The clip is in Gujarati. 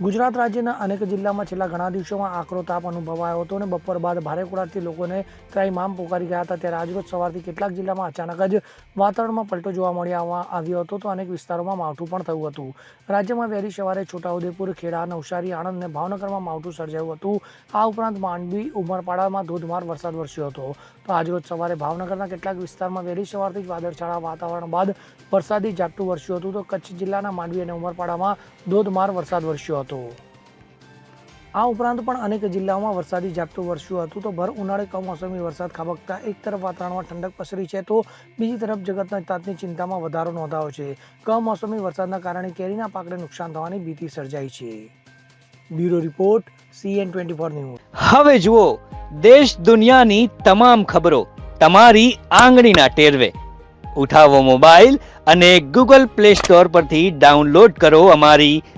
ગુજરાત રાજ્યના અનેક જિલ્લામાં છેલ્લા ઘણા દિવસોમાં આકરો તાપ અનુભવાયો હતો અને બપોર બાદ ભારે કુડાથી લોકોને ત્રાઈમામ પોકારી ગયા હતા. ત્યારે આજરોજ સવારથી કેટલાક જિલ્લામાં અચાનક જ વાતાવરણમાં પલટો જોવા મળી આવ્યો હતો. તો અનેક વિસ્તારોમાં માવઠું પણ થયું હતું. રાજ્યમાં વહેલી સવારે છોટાઉદેપુર, ખેડા, નવસારી, આણંદ અને ભાવનગરમાં માવઠું સર્જાયું હતું. આ ઉપરાંત માંડવી, ઉમરપાડામાં ધોધમાર વરસાદ વરસ્યો હતો. તો આજરોજ સવારે ભાવનગરના કેટલાક વિસ્તારમાં વહેલી સવારથી જ વાદળછાળા વાતાવરણ બાદ વરસાદી ઝાપટું વરસ્યું હતું. તો કચ્છ જિલ્લાના માંડવી અને ઉમરપાડામાં ધોધમાર વરસાદ વરસ્યો હતો. આ ઉપરાંત પણ અનેક જિલ્લાઓમાં વરસાદી ઝાપટું વરસ્યું હતું. તો ભર ઉનાળે કમોસમી વરસાદ ખાબકતા એક તરફ વાતાવરણમાં ઠંડક પસરી છે તો બીજી તરફ જગતના તાતની ચિંતામાં વધારો નોંધાયો છે. કમોસમી વરસાદના કારણે કેરીના પાકને નુકસાન થવાની ભીતિ સર્જાઈ છે. Bureau report, CN twenty four news. હવે જુઓ, દેશ દુનિયાની તમામ ખબરો તમારી આંગળીના ટેરવે. ઉઠાવો મોબાઈલ અને ગૂગલ પ્લે સ્ટોર પરથી ડાઉનલોડ કરો અમારી